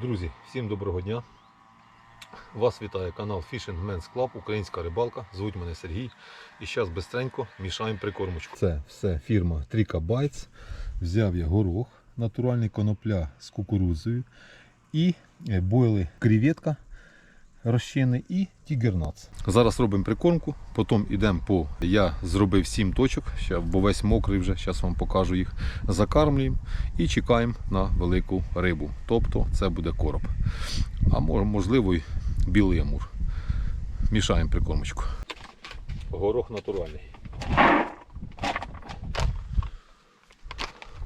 Друзі, всім доброго дня. Вас вітає канал Fishing Men's Club, Українська рибалка. Звуть мене Сергій. І зараз бистренько мішаємо прикормочку. Це все фірма Trika Bites. Взяв я горох, натуральний конопля з кукурудзою і е, бойли креветка розчинний і тігернац. Зараз робимо прикормку, потім йдемо по. Я зробив 7 точок, бо весь мокрий вже, зараз вам покажу їх. Закармлюємо і чекаємо на велику рибу. Тобто це буде короб. А можливо й білий амур. Мішаємо прикормочку. Горох натуральний.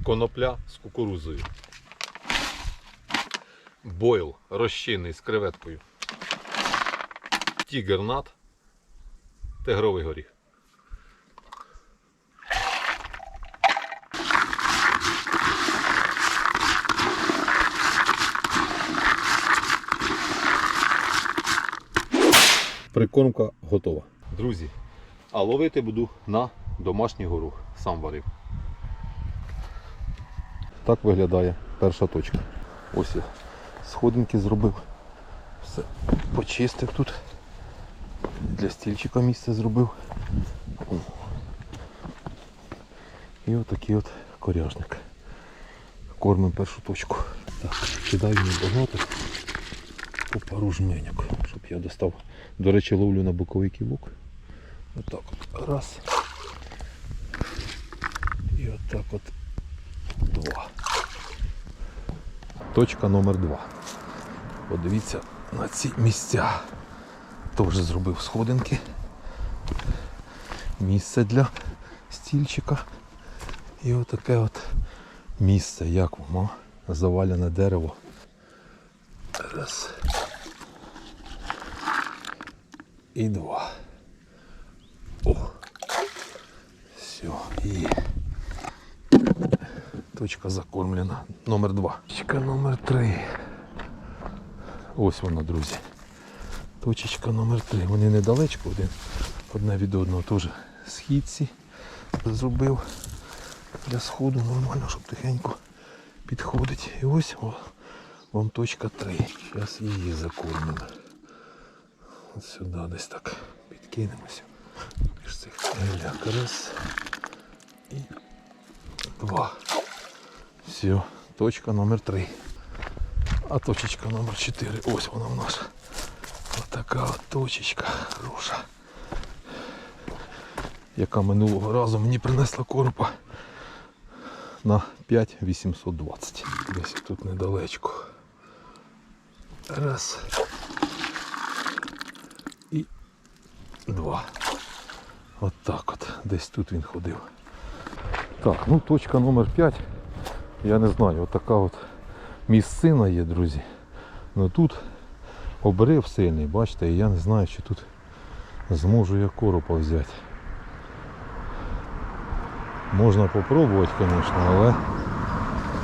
Конопля з кукурудзою. Бойл розчинний з креветкою. Тігернат, тигровий горіх. Прикормка готова. Друзі, а ловити буду на домашній горох. Сам варив. Так виглядає перша точка. Ось я сходинки зробив. Все почистив тут. Для стільчика місце зробив. І отакий от коряжник. Кормимо першу точку. Так, кидаю небагато по пару жменьок, щоб я достав. До речі, ловлю на боковий ківок. Отак от. Раз. І отак от два. Точка номер два. Подивіться на ці місця. Теж зробив сходинки. Місце для стільчика. І отаке от місце, як воно, завалене дерево. Раз. І два. О. Все. І точка закормлена. Номер два. Точка номер три. Ось вона, друзі. Точечка номер 3. Вони недалечко один. Одне від одного теж східці зробив для сходу нормально, щоб тихенько підходить. І ось о, вам точка 3. Зараз її закормимо. От сюди десь так підкинемося. Між цих геляк. Раз. І два. Все, точка номер 3. А точечка номер 4. Ось вона в нас. Отака от точечка хороша. Яка минулого разу мені принесла коропа на 5820. Десь тут недалечко. Раз. І два. От так от. Десь тут він ходив. Так, ну точка номер 5. Я не знаю, отака от місцина є, друзі. Ну тут обрив сильний, бачите, і я не знаю, чи тут зможу я коропа взяти. Можна попробувати, звісно, але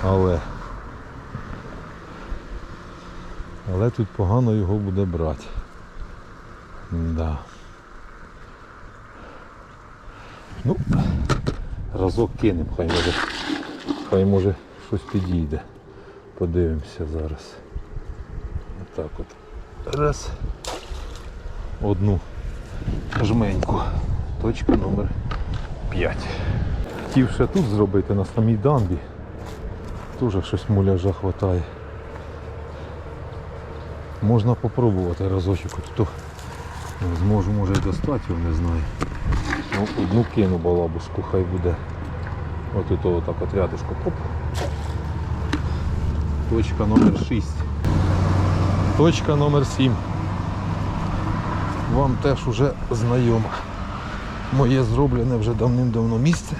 але але тут погано його буде брати. Да. Ну, разок кинемо, хай може, хай може щось підійде. Подивимося зараз. Отак от. Раз. Одну жменьку. Точка номер 5. Хотів ще тут зробити на самій дамбі. Теж щось муляжа хватає. Можна попробувати разочок. Тут ну, зможу може достати його, не знаю. Ну, одну кину балабушку, хай буде. І то отак от рядышко. Точка номер 6. Точка номер 7. Вам теж уже знайома. Моє зроблене вже давним-давно місце.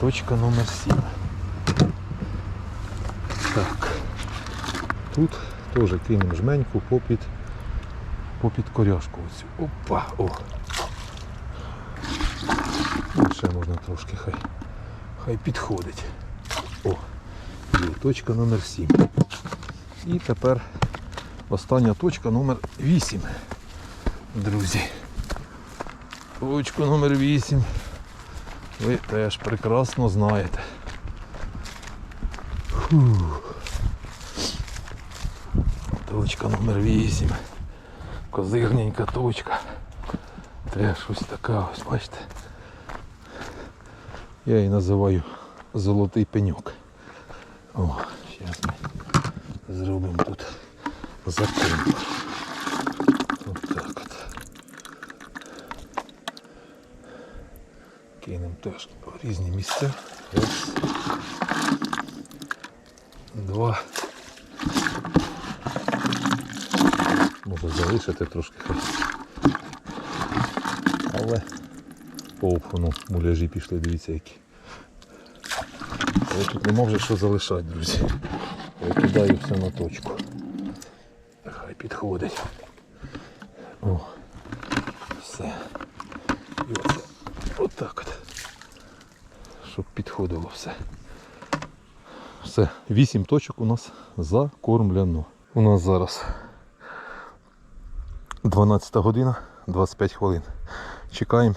Точка номер 7. Так. Тут теж кинемо жменьку попід, попід коряшку оцю. Опа! О! Ну, Ще можна трошки хай. Хай підходить. О! Є точка номер 7. І тепер остання точка номер 8. Друзі. Точку номер 8. Ви теж прекрасно знаєте. Фух. Точка номер 8. Козирненька точка. Теж ось така ось, бачите. Я її називаю золотий пеньок. О, зараз ми зробимо тут закон. Ось так от. Кинемо теж в різні місця. Раз. Два. Можу залишити трошки. Але по ну, муляжі пішли, дивіться які. Але тут нема вже що залишати, друзі. Я кидаю все на точку. Хай. О, все. І оце. Отак от. Щоб підходило все. Все, 8 точок у нас закормлено. У нас зараз 12 година, 25 хвилин. Чекаємо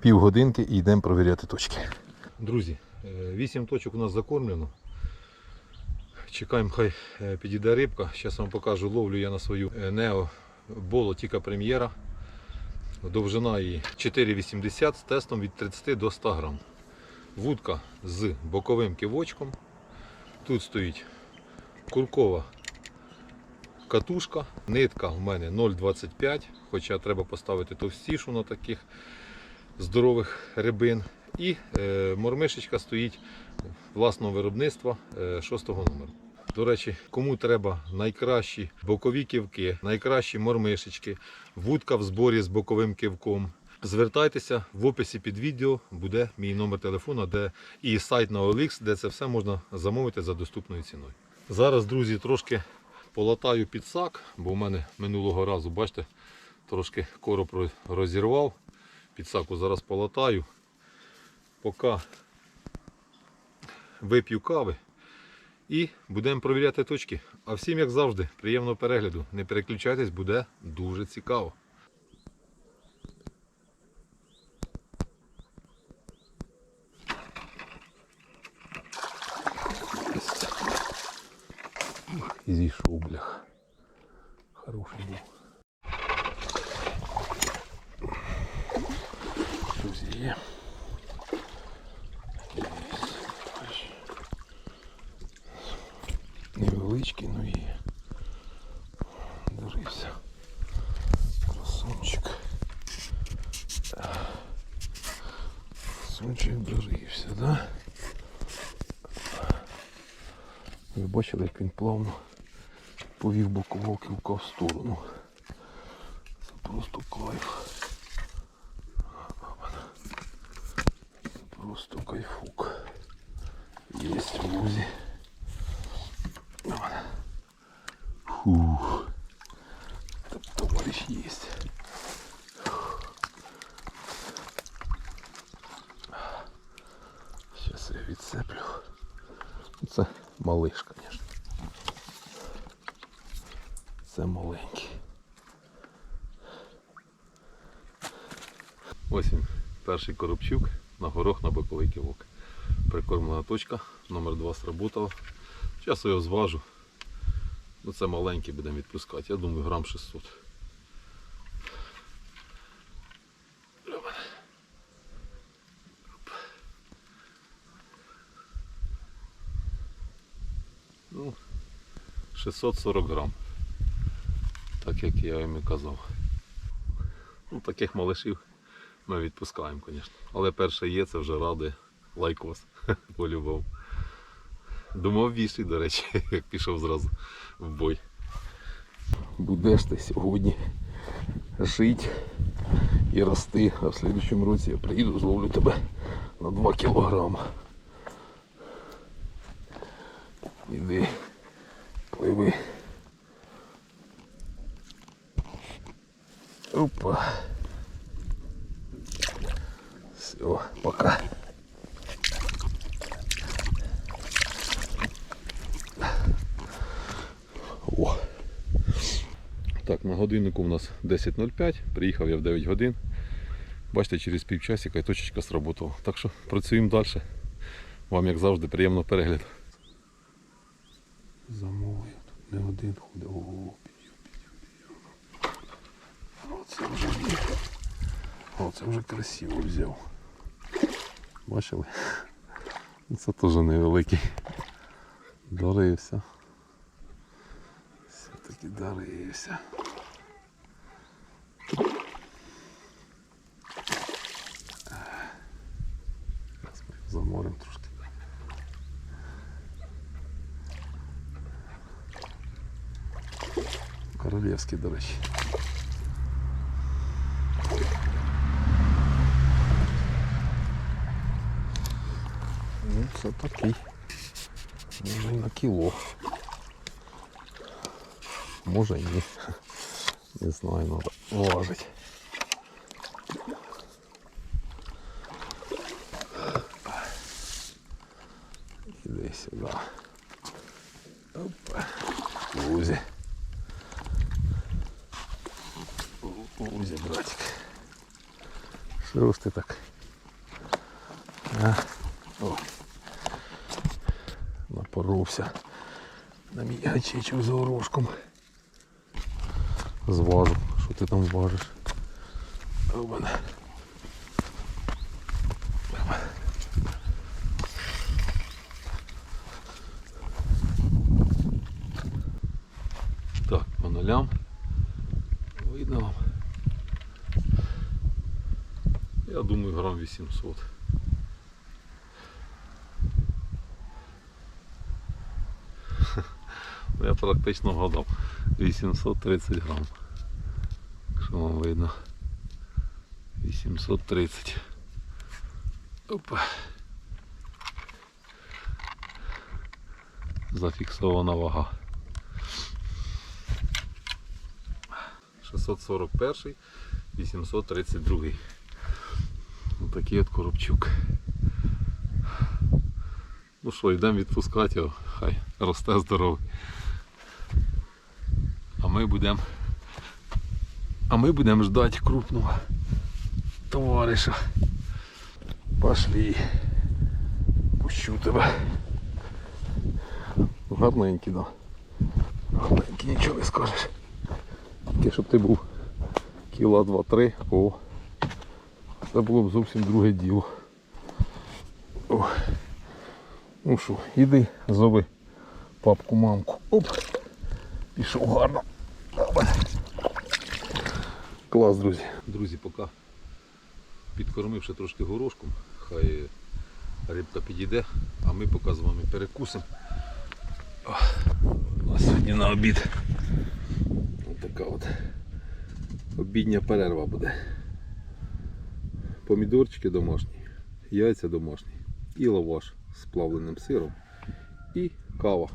півгодинки і йдемо провіряти точки. Друзі, 8 точок у нас закормлено. Чекаємо, хай е, підійде рибка. Зараз вам покажу, ловлю я на свою е, Нео Боло Тіка Прем'єра. Довжина її 4,80 з тестом від 30 до 100 грам. Вудка з боковим кивочком. Тут стоїть куркова катушка. Нитка в мене 0,25, хоча треба поставити товстішу на таких здорових рибин. І е, мормишечка стоїть власного виробництва е, 6 номеру. До речі, кому треба найкращі бокові кивки, найкращі мормишечки, вудка в зборі з боковим кивком. Звертайтеся в описі під відео буде мій номер телефону, де і сайт на OLX, де це все можна замовити за доступною ціною. Зараз, друзі, трошки полатаю підсак, бо в мене минулого разу, бачите, трошки короб роз- розірвав. Підсаку зараз полатаю. Поки вип'ю кави і будемо провіряти точки. А всім, як завжди, приємного перегляду. Не переключайтесь, буде дуже цікаво. І зійшов, блях. Хороший був. Друзі, є. Невеличкий, ну є. Дивився. Красунчик. Красунчик дорився, да? Ви бачили, як він плавно повів бокового кілка в сторону. Це просто кайф. Це просто кайфук. Єсть в лузі. Фух. Т- Товарищ есть. Сейчас я відцеплю. Це малиш, звісно. Це маленький. Ось він, перший коробчук на горох на боковий кивок. Прикормлена точка, номер 2 сработала. Зараз я його зважу. Ну це маленький будемо відпускати. Я думаю грам 600. Ну, 640 грам. Так як я їм і казав. Ну, таких малишів ми відпускаємо, звісно. Але перше є, це вже радує лайкос по-любому. Думав вісі, до речі, як пішов зразу в бой. Будеш ти сьогодні жити і рости, а в слідчому році я приїду, зловлю тебе на 2 кілограма. Іди, пливи. Опа. Все, пока. О. Так, на годиннику у нас 10.05, приїхав я в 9 годин. Бачите, через півчасика і точечка сработала. Так що працюємо далі. Вам, як завжди, приємного перегляду. Замовив тут Не один ходить. О, підйом, підйом, підйом. Оце вже. Оце вже красиво взяв. Бачили? Це теж невеликий. Дорився. Все-таки дорився. Зараз ми заморимо трошки. Королівський, до речі. Ну, це такий. Може і на кіло. Може і ні. Не знаю, треба важить. Іди сюди. Опа. Лузі. Лузі, братик. Що ж ти так? А? О. Напоровся на мій гачечок за горошком. Зважу, що ти там важиш. Обана. Так, по нулям. Видно вам. Я думаю, грам 800. Ну, Я практично вгадав. 830 грам. Що вам видно? 830. Опа. Зафіксована вага. 641, 832. Отакий от коробчук. Ну що, йдемо відпускати його, хай росте здоровий. А ми будемо. А ми будемо ждати крупного товариша. Пошли. Пущу тебе. Гарненький, да. Гарненький, нічого не скажеш. Тільки щоб ти був кіла 2-3, о. Це було б зовсім друге діло. О. Ну що, іди, зови папку, мамку. Оп. Пішов гарно. Клас, друзі. Друзі, поки підкормивши трошки горошком, хай рибка підійде, а ми поки з вами перекусимо. У нас сьогодні на обід. Ось така от обідня перерва буде. Помідорчики домашні, яйця домашні і лаваш з плавленим сиром і кава.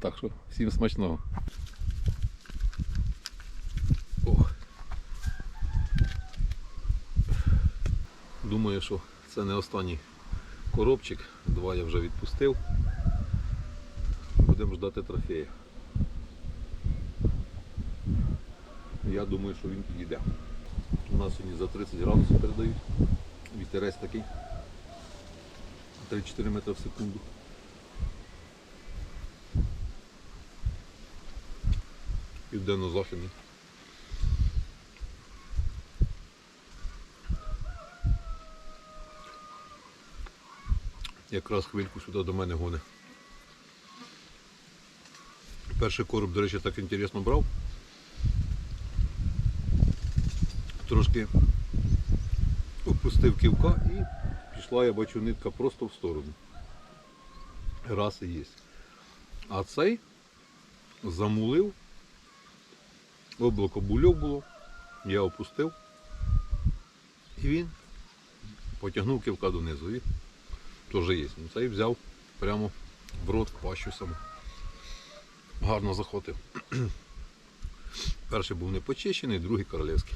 Так що всім смачного. О. Думаю, що це не останній коробчик. Два я вже відпустив. Будемо ждати трофея. Я думаю, що він підійде. У нас сьогодні за 30 градусів передають. Вітерець такий. 3-4 метри в секунду. Південно-західний. Якраз хвильку сюди до мене гоне. Перший короб, до речі, так інтересно брав. Трошки опустив ківка і пішла, я бачу, нитка просто в сторону. Раз і є. А цей замулив, облако бульок було, я опустив і він потягнув ківка донизу. І теж є. Ну, цей взяв прямо в рот пащу саму. Гарно захватив. Перший був не почищений, другий королевський.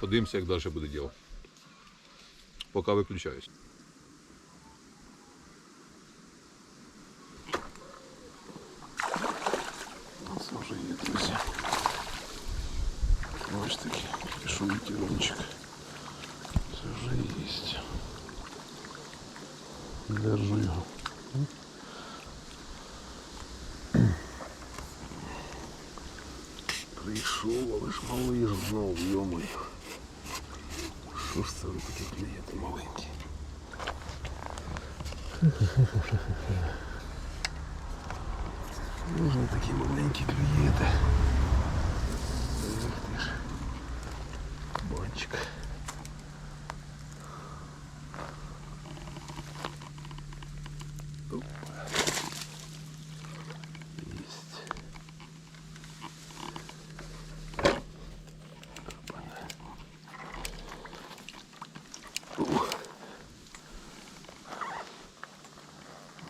Подивимося, як далі буде діло. Поки виключаюсь. Держу його. Прийшов, але ж малий ж знов, йомою. Що ж це ви такі клієнти маленькі? Можна такі маленькі клієнти.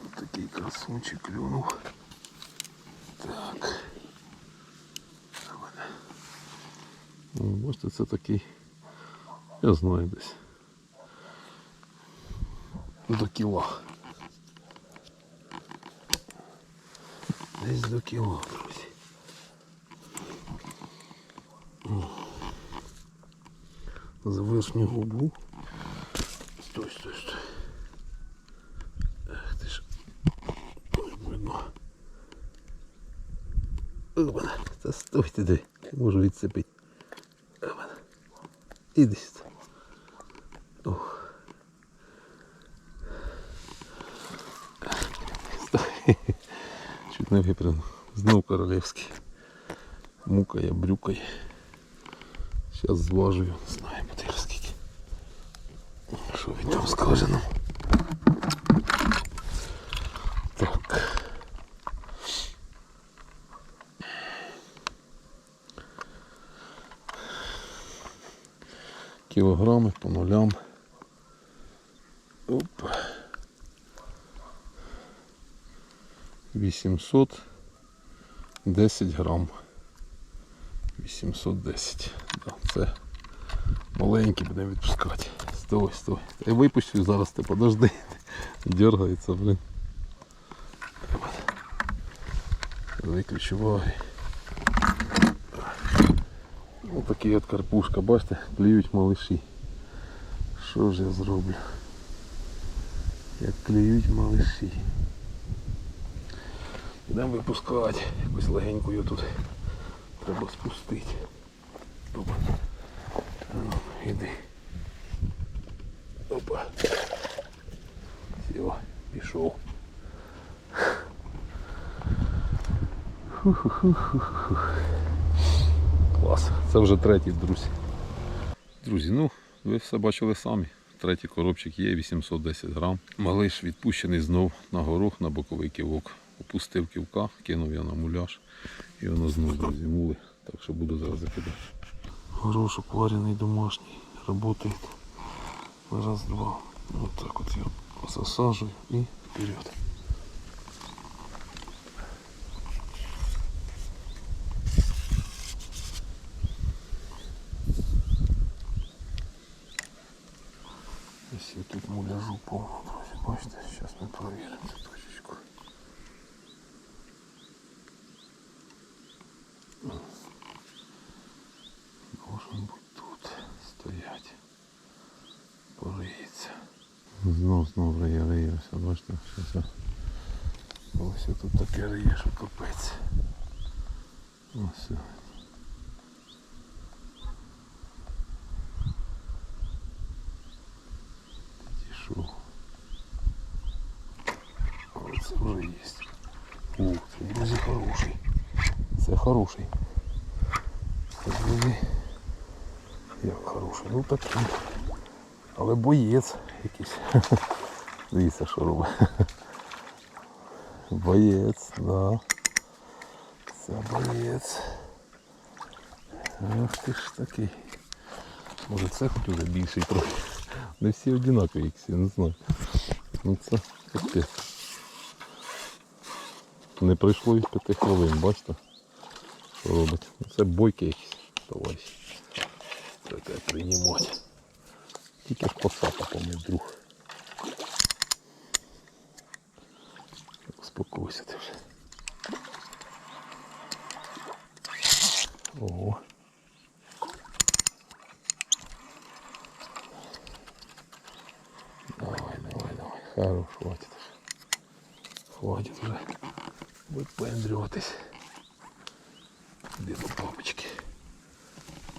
Вот такий красунчик клюнул. Так. Опа-на. Ну, бачите, це такий, я знаю десь. До кіла. Десь до кіла, друзі. О. За верхню губу. Іди сюди. Ох. Стой. Чуть не випрямив. Знов королевський. Мукає, брюкає. Зараз зважую, не знаю, буде скільки. Що він там скаже нам? Так. Кілограми по нулям. Оп. 810 грам. 810. Да, це маленький будемо відпускати. Стой, стой. Я випущу зараз ти подожди. Дергається, блин. Виключу ваги. Ось такий от карпушка, бачите, клюють малиші. Що ж я зроблю? Як клюють малиші. Йдемо випускати. Якось легенько його тут треба спустити. Опа. Ну, іди. Опа. Все, пішов. Клас. Це вже третій, друзі. Друзі, ну, ви все бачили самі. Третій коробчик є 810 грам. Малиш відпущений знов на горох на боковий ківок. Опустив ківка, кинув я на муляж і воно знов друзі. Так що буду зараз закидати. Горошок варений домашній, работает. Раз, два. Вот так вот я пососаживаю и вперед. Ось я тут муляжу повно, друзі. Бачите, зараз ми перевіримо цю точечку. Должен бути тут стоять. Пориється. Знов, знов риє, риє. Бачите, щось. Ось тут таке риє, що капець. Ось. Підійшов. Але це вже є. Ух, це, друзі, хороший. Це хороший. Це, друзі. Як хороший. Ну такий. Але боєць якийсь. Дивіться, що робить. Боєць, да. Це боєць. Ах ти ж такий. Може це хоч уже більший трохи. Не всі одинакові, я не знаю. Ну це капець. Не пройшло і п'яти хвилин, бачите? Що робить? Ну, Це бойки якісь, товариші. Таке приймати. Тільки ж посапав мій друг. Успокойся ти вже. Ого. Давай, давай, давай. Хорош, хватит. Хватит уже. Будь поіндрюватись. Де до папочки.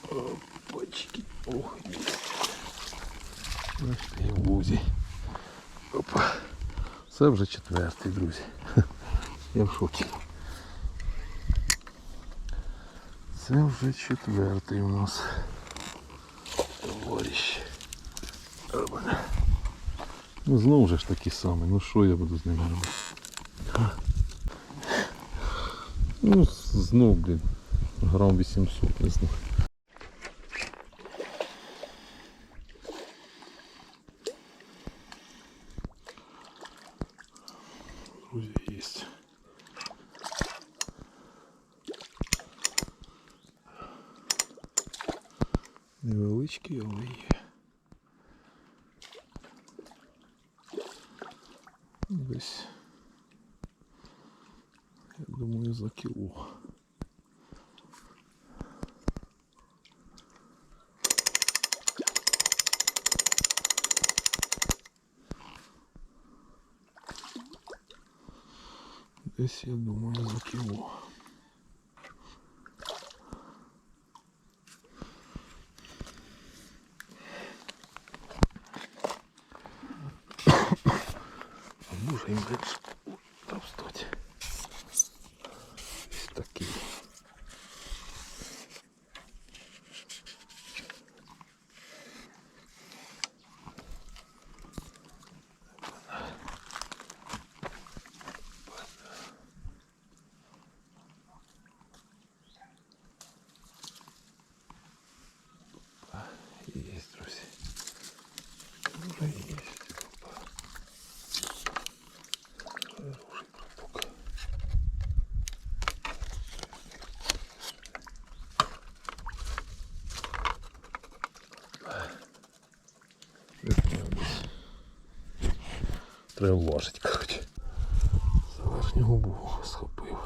Папочки. Ох, есть. І в лузі. Опа. Це вже четвертий, друзі. Я в шокі. Це вже четвертий у нас товариш. Ну знову ж такі самі. Ну що я буду з ними робити? Ну, знов, блін. Грам 800, не знаю. Друзі, есть. Невеличкий, але є. Десь, я думаю, за кіло. Десь, я думаю, за кіло. А може і менше. Ой, Там стать. Ось такий. Есть, друзья. Уже есть. Опа. Хороший крупок. Треба важить, коротше. За верхню губу схопив.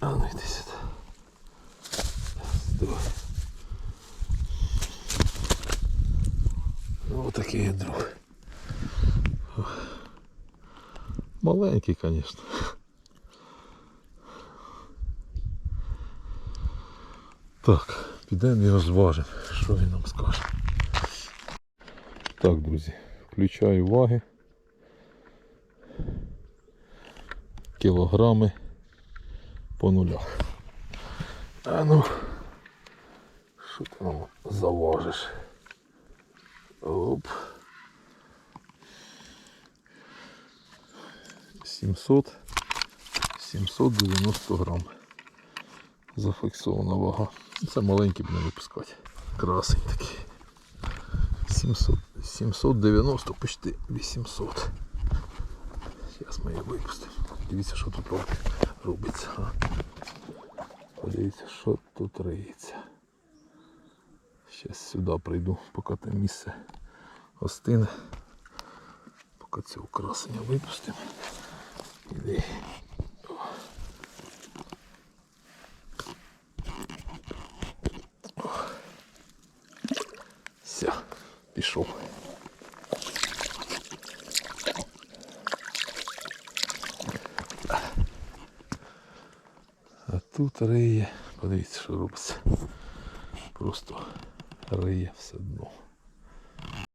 А ну йди сюди. Ну, такий я друг. Маленький, звісно. Так, підемо його зважимо, що він нам скаже. Так, друзі, включаю ваги. Кілограми по нулях. А ну, що ти нам заважиш? Оп. 700, 790 грам. Зафіксована вага. Це маленький буде випускати. Красень такий. 700, 790, почти 800. Зараз ми його випустимо. Дивіться, що тут роб- робиться. А. Подивіться, що тут риється. Зараз сюди прийду, поки те місце остине. Поки це украсення випустимо. Іди. О. О. Все, пішов. Тут риє, подивіться, що робиться. Просто риє все дно.